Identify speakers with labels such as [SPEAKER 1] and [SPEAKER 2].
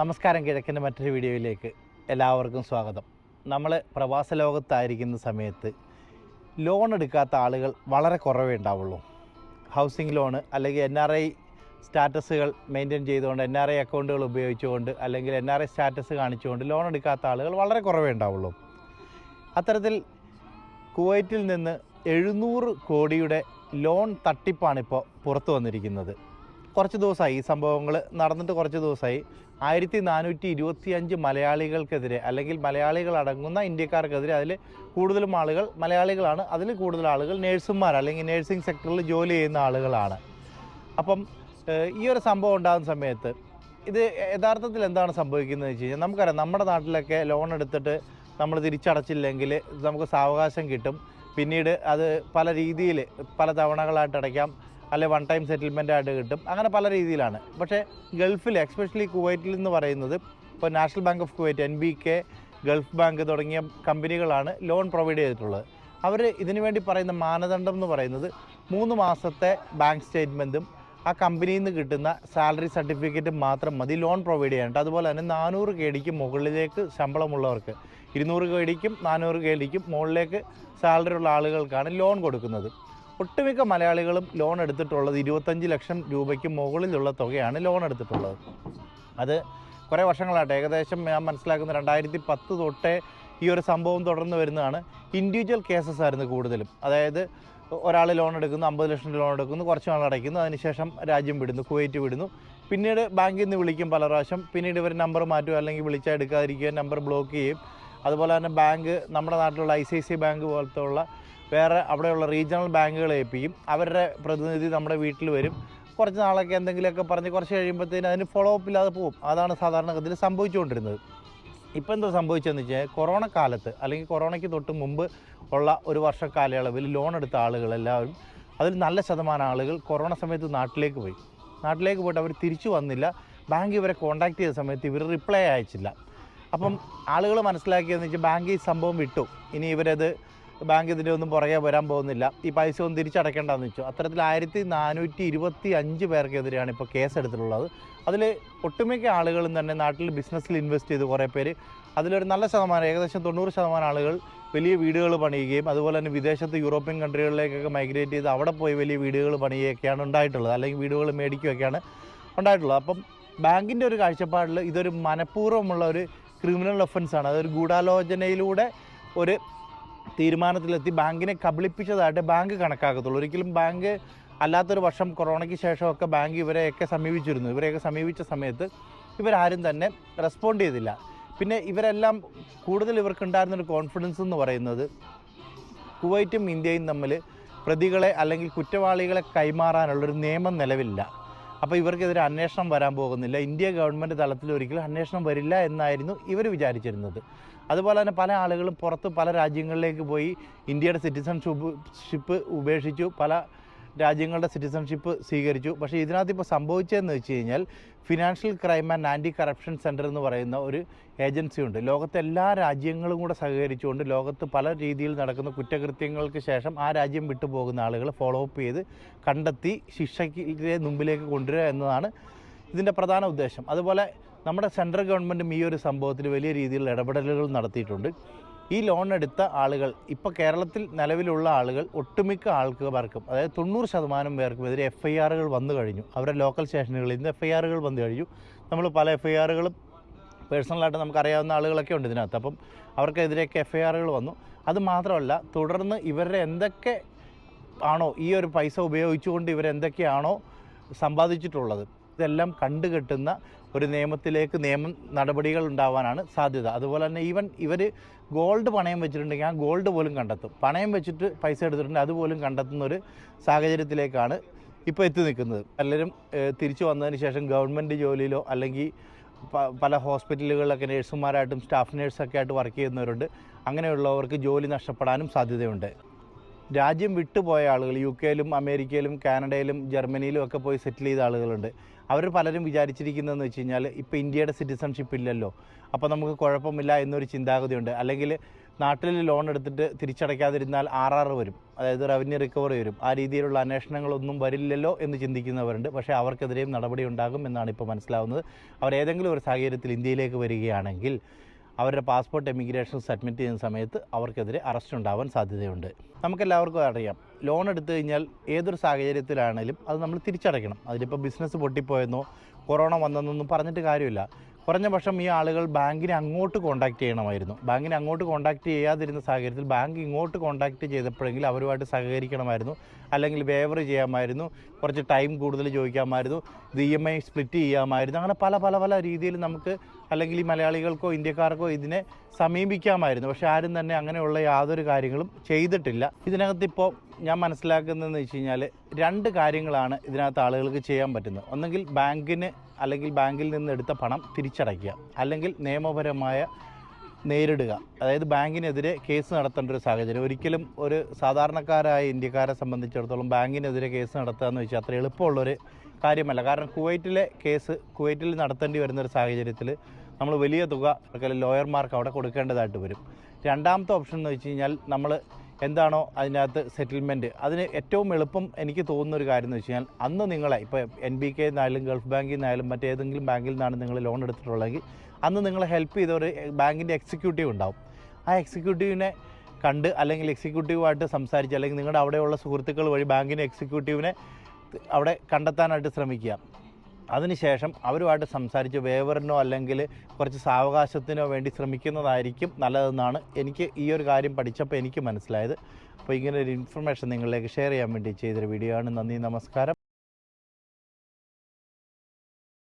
[SPEAKER 1] നമസ്കാരം കിഴക്കിന്റെ മറ്റൊരു വീഡിയോയിലേക്ക് എല്ലാവർക്കും സ്വാഗതം. നമ്മൾ പ്രവാസ ലോകത്തായിരിക്കുന്ന സമയത്ത് ലോൺ എടുക്കാത്ത ആളുകൾ വളരെ കുറവേ ഉണ്ടാവുള്ളൂ. ഹൗസിംഗ് ലോണ് അല്ലെങ്കിൽ എൻ ആർ ഐ സ്റ്റാറ്റസുകൾ മെയിന്റെയിൻ ചെയ്തുകൊണ്ട് എൻ ആർ ഐ അക്കൗണ്ടുകൾ ഉപയോഗിച്ചുകൊണ്ട് അല്ലെങ്കിൽ എൻ ആർ ഐ സ്റ്റാറ്റസ് കാണിച്ചുകൊണ്ട് ലോൺ എടുക്കാത്ത ആളുകൾ വളരെ കുറവേ ഉണ്ടാവുള്ളൂ. അത്തരത്തിൽ കുവൈറ്റിൽ നിന്ന് എഴുന്നൂറ് കോടിയുടെ ലോൺ തട്ടിപ്പാണിപ്പോൾ പുറത്തു വന്നിരിക്കുന്നത്. കുറച്ച് ദിവസമായി ഈ സംഭവങ്ങൾ നടന്നിട്ട് കുറച്ച് ദിവസമായി. ആയിരത്തി നാനൂറ്റി ഇരുപത്തി അഞ്ച് മലയാളികൾക്കെതിരെ അല്ലെങ്കിൽ മലയാളികൾ അടങ്ങുന്ന ഇന്ത്യക്കാർക്കെതിരെ അതിൽ കൂടുതലും ആളുകൾ മലയാളികളാണ്. അതിൽ കൂടുതൽ ആളുകൾ നേഴ്സുമാർ അല്ലെങ്കിൽ നേഴ്സിംഗ് സെക്ടറിൽ ജോലി ചെയ്യുന്ന ആളുകളാണ്. അപ്പം ഈ ഒരു സംഭവം ഉണ്ടാകുന്ന സമയത്ത് ഇത് യഥാർത്ഥത്തിൽ എന്താണ് സംഭവിക്കുന്നത് വെച്ച് കഴിഞ്ഞാൽ നമുക്കറിയാം നമ്മുടെ നാട്ടിലൊക്കെ ലോൺ എടുത്തിട്ട് നമ്മൾ തിരിച്ചടച്ചില്ലെങ്കിൽ നമുക്ക് സാവകാശം കിട്ടും. പിന്നീട് അത് പല രീതിയിൽ പല തവണകളായിട്ട് അടയ്ക്കാം. അല്ലെ വൺ ടൈം സെറ്റിൽമെന്റ് ആയിട്ട് കിട്ടും. അങ്ങനെ പല രീതിയിലാണ്. പക്ഷേ ഗൾഫിൽ എക്സ്പെഷ്യലി കുവൈറ്റിൽ എന്ന് പറയുന്നത് ഇപ്പോൾ National Bank of Kuwait N B K Gulf Bank തുടങ്ങിയ കമ്പനികളാണ് ലോൺ പ്രൊവൈഡ് ചെയ്തിട്ടുള്ളത്. അവർ ഇതിനു വേണ്ടി പറയുന്ന മാനദണ്ഡം എന്ന് പറയുന്നത് മൂന്ന് മാസത്തെ ബാങ്ക് സ്റ്റേറ്റ്മെന്റും ആ കമ്പനിയിൽ നിന്ന് കിട്ടുന്ന സാലറി സർട്ടിഫിക്കറ്റ് മാത്രം മതി ലോൺ പ്രൊവൈഡ് ചെയ്യാനായിട്ട്. അതുപോലെ തന്നെ നാനൂറ് കേടിക്ക് മുകളിലേക്ക് ശമ്പളമുള്ളവർക്ക് ഇരുന്നൂറ് കേടിക്കും നാനൂറ് കേടിക്കും മുകളിലേക്ക് സാലറി ഉള്ള ആളുകൾക്കാണ് ലോൺ കൊടുക്കുന്നത്. ഒട്ടുമിക്ക മലയാളികളും ലോൺ എടുത്തിട്ടുള്ളത് ഇരുപത്തഞ്ച് ലക്ഷം രൂപയ്ക്ക് മുകളിലുള്ള തുകയാണ് ലോൺ എടുത്തിട്ടുള്ളത്. അത് കുറേ വർഷങ്ങളായിട്ട് ഏകദേശം ഞാൻ മനസ്സിലാക്കുന്ന രണ്ടായിരത്തി പത്ത് തൊട്ടേ ഈ ഒരു സംഭവം തുടർന്ന് വരുന്നതാണ്. ഇൻഡിവിജ്വൽ കേസസ് ആയിരുന്നു കൂടുതലും. അതായത് ഒരാൾ ലോൺ എടുക്കുന്നു അമ്പത് ലക്ഷം ലോൺ എടുക്കുന്നു കുറച്ച് നാൾ അടയ്ക്കുന്നു അതിനുശേഷം രാജ്യം വിടുന്നു കുവൈറ്റ് വിടുന്നു. പിന്നീട് ബാങ്കിൽ നിന്ന് വിളിക്കും പല പ്രാവശ്യം. പിന്നീട് ഇവർ നമ്പർ മാറ്റുക അല്ലെങ്കിൽ വിളിച്ചാൽ എടുക്കാതിരിക്കുക നമ്പർ ബ്ലോക്ക് ചെയ്യും അതുപോലെ തന്നെ ബാങ്ക് നമ്മുടെ നാട്ടിലുള്ള I C I C bank പോലത്തെ വേറെ അവിടെയുള്ള റീജിയണൽ ബാങ്കുകളെ ഏൽപ്പിക്കും. അവരുടെ പ്രതിനിധി നമ്മുടെ വീട്ടിൽ വരും. കുറച്ച് നാളൊക്കെ എന്തെങ്കിലുമൊക്കെ പറഞ്ഞ് കുറച്ച് കഴിയുമ്പോഴത്തേന് അതിന് ഫോളോ അപ്പ് ഇല്ലാതെ പോകും. അതാണ് സാധാരണഗതിയിൽ സംഭവിച്ചുകൊണ്ടിരുന്നത്. ഇപ്പോൾ എന്താ സംഭവിച്ചതെന്ന് വെച്ചാൽ കൊറോണ കാലത്ത് അല്ലെങ്കിൽ കൊറോണയ്ക്ക് തൊട്ട് മുമ്പ് ഉള്ള ഒരു വർഷ കാലയളവിൽ ലോൺ എടുത്ത ആളുകളെല്ലാവരും അതിൽ നല്ല ശതമാനം ആളുകൾ കൊറോണ സമയത്ത് നാട്ടിലേക്ക് പോയി. നാട്ടിലേക്ക് പോയിട്ട് അവർ തിരിച്ചു വന്നില്ല. ബാങ്ക് ഇവരെ കോൺടാക്ട് ചെയ്ത സമയത്ത് ഇവർ റിപ്ലൈ അയച്ചില്ല. അപ്പം ആളുകൾ മനസ്സിലാക്കിയതെന്ന് വെച്ചാൽ ബാങ്ക് ഈ സംഭവം വിട്ടു. ഇനി ഇവരത് ബാങ്ക് ഇതിന്റെ ഒന്നും പുറകെ വരാൻ പോകുന്നില്ല. ഈ പൈസ ഒന്നും തിരിച്ചടയ്ക്കേണ്ടെന്ന് വെച്ചു. അത്തരത്തിൽ ആയിരത്തി നാനൂറ്റി ഇരുപത്തി അഞ്ച് പേർക്കെതിരെയാണ് ഇപ്പോൾ കേസ് എടുത്തിട്ടുള്ളത് അതിൽ ഒട്ടുമിക്ക ആളുകളും തന്നെ നാട്ടിൽ ബിസിനസ്സിൽ ഇൻവെസ്റ്റ് ചെയ്ത് കുറേ പേര്. അതിലൊരു നല്ല ശതമാനം ഏകദേശം തൊണ്ണൂറ് ശതമാനം ആളുകൾ വലിയ വീടുകൾ പണിയുകയും അതുപോലെ തന്നെ വിദേശത്ത് യൂറോപ്യൻ കൺട്രികളിലേക്കൊക്കെ മൈഗ്രേറ്റ് ചെയ്ത് അവിടെ പോയി വലിയ വീടുകൾ പണിയുകയൊക്കെയാണ് ഉണ്ടായിട്ടുള്ളത്. അല്ലെങ്കിൽ വീടുകൾ മേടിക്കുകയൊക്കെയാണ് ഉണ്ടായിട്ടുള്ളത്. അപ്പം ബാങ്കിന്റെ ഒരു കാഴ്ചപ്പാടിൽ ഇതൊരു മനഃപൂർവമുള്ള ഒരു ക്രിമിനൽ ഒഫൻസാണ് അതൊരു ഗൂഢാലോചനയിലൂടെ ഒരു തീരുമാനത്തിലെത്തി ബാങ്കിനെ കബളിപ്പിച്ചതായിട്ട് ബാങ്ക് കണക്കാക്കത്തുള്ളൂ. ഒരിക്കലും ബാങ്ക് അല്ലാത്തൊരു വർഷം കൊറോണയ്ക്ക് ശേഷമൊക്കെ ബാങ്ക് ഇവരെയൊക്കെ സമീപിച്ചിരുന്നു. ഇവരെയൊക്കെ സമീപിച്ച സമയത്ത് ഇവരാരും തന്നെ റെസ്പോണ്ട് ചെയ്തില്ല. പിന്നെ ഇവരെല്ലാം കൂടുതൽ ഇവർക്കുണ്ടായിരുന്നൊരു കോൺഫിഡൻസ് എന്ന് പറയുന്നത് കുവൈറ്റും ഇന്ത്യയും തമ്മിൽ പ്രതികളെ അല്ലെങ്കിൽ കുറ്റവാളികളെ കൈമാറാനുള്ളൊരു നിയമം നിലവിലില്ല. അപ്പോൾ ഇവർക്കെതിരെ അന്വേഷണം വരാൻ പോകുന്നില്ല. ഇന്ത്യ ഗവൺമെന്റ് തലത്തിൽ ഒരിക്കലും അന്വേഷണം വരില്ല എന്നായിരുന്നു ഇവർ വിചാരിച്ചിരുന്നത്. അതുപോലെ തന്നെ പല ആളുകളും പുറത്ത് പല രാജ്യങ്ങളിലേക്ക് പോയി ഇന്ത്യയുടെ സിറ്റിസൺഷിപ്പ് ഷിപ്പ് ഉപേക്ഷിച്ചു പല രാജ്യങ്ങളുടെ സിറ്റിസൺഷിപ്പ് സ്വീകരിച്ചു. പക്ഷേ ഇതിനകത്ത് ഇപ്പോൾ സംഭവിച്ചതെന്ന് വെച്ച് കഴിഞ്ഞാൽ financial crime and anti corruption centre എന്ന് പറയുന്ന ഒരു ഏജൻസി ഉണ്ട്. ലോകത്തെ എല്ലാ രാജ്യങ്ങളും കൂടെ സഹകരിച്ചുകൊണ്ട് ലോകത്ത് പല രീതിയിൽ നടക്കുന്ന കുറ്റകൃത്യങ്ങൾക്ക് ശേഷം ആ രാജ്യം വിട്ടുപോകുന്ന ആളുകളെ ഫോളോ അപ്പ് ചെയ്ത് കണ്ടെത്തി ശിക്ഷയ്ക്ക് മുമ്പിലേക്ക് കൊണ്ടുവരിക എന്നതാണ് ഇതിന്റെ പ്രധാന ഉദ്ദേശം. അതുപോലെ നമ്മുടെ സെൻട്രൽ ഗവൺമെന്റും ഈ ഒരു സംഭവത്തിൽ വലിയ രീതിയിലുള്ള ഇടപെടലുകൾ നടത്തിയിട്ടുണ്ട്. ഈ ലോൺ എടുത്ത ആളുകൾ ഇപ്പോൾ കേരളത്തിൽ നിലവിലുള്ള ആളുകൾ ഒട്ടുമിക്ക ആൾക്കാർക്കും അതായത് തൊണ്ണൂറ് ശതമാനം പേർക്കും എതിരെ എഫ് ഐ ആറുകൾ വന്നു കഴിഞ്ഞു. അവരുടെ ലോക്കൽ സ്റ്റേഷനുകളിൽ നിന്ന് എഫ് ഐ ആറുകൾ വന്നു കഴിഞ്ഞു. നമ്മൾ പല എഫ് ഐ ആറുകളും പേഴ്സണലായിട്ട് നമുക്കറിയാവുന്ന ആളുകളൊക്കെ ഉണ്ട് ഇതിനകത്ത്. അപ്പം അവർക്കെതിരെയൊക്കെ എഫ് ഐ ആറുകൾ വന്നു. അത് മാത്രമല്ല തുടർന്ന് ഇവരുടെ എന്തൊക്കെ ആണോ ഈ ഒരു പൈസ ഉപയോഗിച്ചുകൊണ്ട് ഇവരെന്തൊക്കെയാണോ സമ്പാദിച്ചിട്ടുള്ളത് ഇതെല്ലാം കണ്ടുകെട്ടുന്ന ഒരു നിയമത്തിലേക്ക് നിയമം നടപടികൾ ഉണ്ടാവാനാണ് സാധ്യത. അതുപോലെ തന്നെ ഈവൻ ഇവർ ഗോൾഡ് പണയം വെച്ചിട്ടുണ്ടെങ്കിൽ ആ ഗോൾഡ് പോലും കണ്ടെത്തും. പണയം വെച്ചിട്ട് പൈസ എടുത്തിട്ടുണ്ട് അതുപോലും കണ്ടെത്തുന്ന ഒരു സാഹചര്യത്തിലേക്കാണ് ഇപ്പോൾ എത്തി നിൽക്കുന്നത്. എല്ലാവരും തിരിച്ചു വന്നതിന് ശേഷം ഗവൺമെന്റ് ജോലിയിലോ അല്ലെങ്കിൽ പല ഹോസ്പിറ്റലുകളിലൊക്കെ നഴ്സുമാരായിട്ടും സ്റ്റാഫ് നഴ്സൊക്കെ ആയിട്ട് വർക്ക് ചെയ്യുന്നവരുണ്ട്. അങ്ങനെയുള്ളവർക്ക് ജോലി നഷ്ടപ്പെടാനും സാധ്യതയുണ്ട്. രാജ്യം വിട്ടുപോയ ആളുകൾ യു കെയിലും അമേരിക്കയിലും കാനഡയിലും ജർമ്മനിയിലും ഒക്കെ പോയി സെറ്റിൽ ചെയ്ത ആളുകളുണ്ട്. അവർ പലരും വിചാരിച്ചിരിക്കുന്നതെന്ന് വെച്ച് കഴിഞ്ഞാൽ ഇപ്പോൾ ഇന്ത്യയുടെ സിറ്റിസൺഷിപ്പ് ഇല്ലല്ലോ. അപ്പോൾ നമുക്ക് കുഴപ്പമില്ല എന്നൊരു ചിന്താഗതിയുണ്ട്. അല്ലെങ്കിൽ നാട്ടിൽ ലോൺ എടുത്തിട്ട് തിരിച്ചടയ്ക്കാതിരുന്നാൽ ആർ ആർ വരും. അതായത് റവന്യൂ റിക്കവറി വരും. ആ രീതിയിലുള്ള അന്വേഷണങ്ങളൊന്നും വരില്ലല്ലോ എന്ന് ചിന്തിക്കുന്നവരുണ്ട്. പക്ഷേ അവർക്കെതിരെയും നടപടി ഉണ്ടാകും എന്നാണ് ഇപ്പോൾ മനസ്സിലാവുന്നത്. അവർ ഏതെങ്കിലും ഒരു സാഹചര്യത്തിൽ ഇന്ത്യയിലേക്ക് വരികയാണെങ്കിൽ അവരുടെ പാസ്പോർട്ട് എമിഗ്രേഷൻ സബ്മിറ്റ് ചെയ്യുന്ന സമയത്ത് അവർക്കെതിരെ അറസ്റ്റ് ഉണ്ടാവാൻ സാധ്യതയുണ്ട്. നമുക്കെല്ലാവർക്കും അറിയാം. ലോൺ എടുത്തു കഴിഞ്ഞാൽ ഏതൊരു സാഹചര്യത്തിലാണെങ്കിലും അത് നമ്മൾ തിരിച്ചടയ്ക്കണം. അതിലിപ്പോൾ ബിസിനസ് പൊട്ടിപ്പോയെന്നോ കൊറോണ വന്നെന്നൊന്നും പറഞ്ഞിട്ട് കാര്യമില്ല. കുറഞ്ഞ പക്ഷം ഈ ആളുകൾ ബാങ്കിനെ അങ്ങോട്ട് കോൺടാക്റ്റ് ചെയ്യണമായിരുന്നു. ബാങ്കിനെ അങ്ങോട്ട് കോൺടാക്റ്റ് ചെയ്യാതിരുന്ന സാഹചര്യത്തിൽ ബാങ്ക് ഇങ്ങോട്ട് കോൺടാക്റ്റ് ചെയ്തപ്പോഴെങ്കിലും അവരുമായിട്ട് സഹകരിക്കണമായിരുന്നു. അല്ലെങ്കിൽ വേവർ ചെയ്യാമായിരുന്നു. കുറച്ച് ടൈം കൂടുതൽ ചോദിക്കാമായിരുന്നു. ഇത് ഇ എം ഐ സ്പ്ലിറ്റ് ചെയ്യാമായിരുന്നു. അങ്ങനെ പല പല പല രീതിയിൽ നമുക്ക് അല്ലെങ്കിൽ ഈ മലയാളികൾക്കോ ഇന്ത്യക്കാർക്കോ ഇതിനെ സമീപിക്കാമായിരുന്നു. പക്ഷെ ആരും തന്നെ അങ്ങനെയുള്ള യാതൊരു കാര്യങ്ങളും ചെയ്തിട്ടില്ല. ഇതിനകത്ത് ഇപ്പോൾ ഞാൻ മനസ്സിലാക്കുന്നതെന്ന് വെച്ച് കഴിഞ്ഞാൽ രണ്ട് കാര്യങ്ങളാണ് ഇതിനകത്ത് ആളുകൾക്ക് ചെയ്യാൻ പറ്റുന്നത്. ഒന്നെങ്കിൽ ബാങ്കിന് അല്ലെങ്കിൽ ബാങ്കിൽ നിന്ന് എടുത്ത പണം തിരിച്ചടയ്ക്കുക. അല്ലെങ്കിൽ നിയമപരമായ നേരിടുക. അതായത് ബാങ്കിനെതിരെ കേസ് നടത്തേണ്ട ഒരു സാഹചര്യം. ഒരിക്കലും ഒരു സാധാരണക്കാരായ ഇന്ത്യക്കാരെ സംബന്ധിച്ചിടത്തോളം ബാങ്കിനെതിരെ കേസ് നടത്തുക എന്ന് വെച്ചാൽ അത്ര എളുപ്പമുള്ളൊരു കാര്യമല്ല. കാരണം കുവൈറ്റിലെ കേസ് കുവൈറ്റിൽ നടത്തേണ്ടി വരുന്ന ഒരു സാഹചര്യത്തിൽ നമ്മൾ വലിയ തുക ലോയർമാർക്ക് അവിടെ കൊടുക്കേണ്ടതായിട്ട് വരും. രണ്ടാമത്തെ ഓപ്ഷൻ എന്ന് വെച്ച് കഴിഞ്ഞാൽ നമ്മൾ എന്താണോ അതിനകത്ത് സെറ്റിൽമെന്റ് അതിന് ഏറ്റവും എളുപ്പം എനിക്ക് തോന്നുന്ന ഒരു കാര്യം എന്ന് വെച്ച് കഴിഞ്ഞാൽ അന്ന് നിങ്ങളെ ഇപ്പോൾ എൻ ബി കെ ഗൾഫ് ബാങ്കിൽ നിന്നായാലും മറ്റേതെങ്കിലും ബാങ്കിൽ നിന്നാണ് നിങ്ങൾ ലോൺ എടുത്തിട്ടുള്ളതെങ്കിൽ അന്ന് നിങ്ങളെ ഹെൽപ്പ് ചെയ്ത ഒരു ബാങ്കിന്റെ എക്സിക്യൂട്ടീവ് ഉണ്ടാവും. ആ എക്സിക്യൂട്ടീവിനെ കണ്ട് അല്ലെങ്കിൽ എക്സിക്യൂട്ടീവായിട്ട് സംസാരിച്ച് അല്ലെങ്കിൽ നിങ്ങളുടെ അവിടെയുള്ള സുഹൃത്തുക്കൾ വഴി ബാങ്കിന്റെ എക്സിക്യൂട്ടീവിനെ അവിടെ കണ്ടെത്താനായിട്ട് ശ്രമിക്കുക. അതിനുശേഷം അവരുമായിട്ട് സംസാരിച്ച് വേവറിനോ അല്ലെങ്കിൽ കുറച്ച് സാവകാശത്തിനോ വേണ്ടി ശ്രമിക്കുന്നതായിരിക്കും നല്ലതെന്നാണ് എനിക്ക് ഈ ഒരു കാര്യം പഠിച്ചപ്പോൾ എനിക്ക് മനസ്സിലായത്. അപ്പോൾ ഇങ്ങനെ ഒരു ഇൻഫർമേഷൻ നിങ്ങളിലേക്ക് ഷെയർ ചെയ്യാൻ വേണ്ടി ചെയ്തൊരു വീഡിയോ ആണ്. നന്ദി നമസ്കാരം.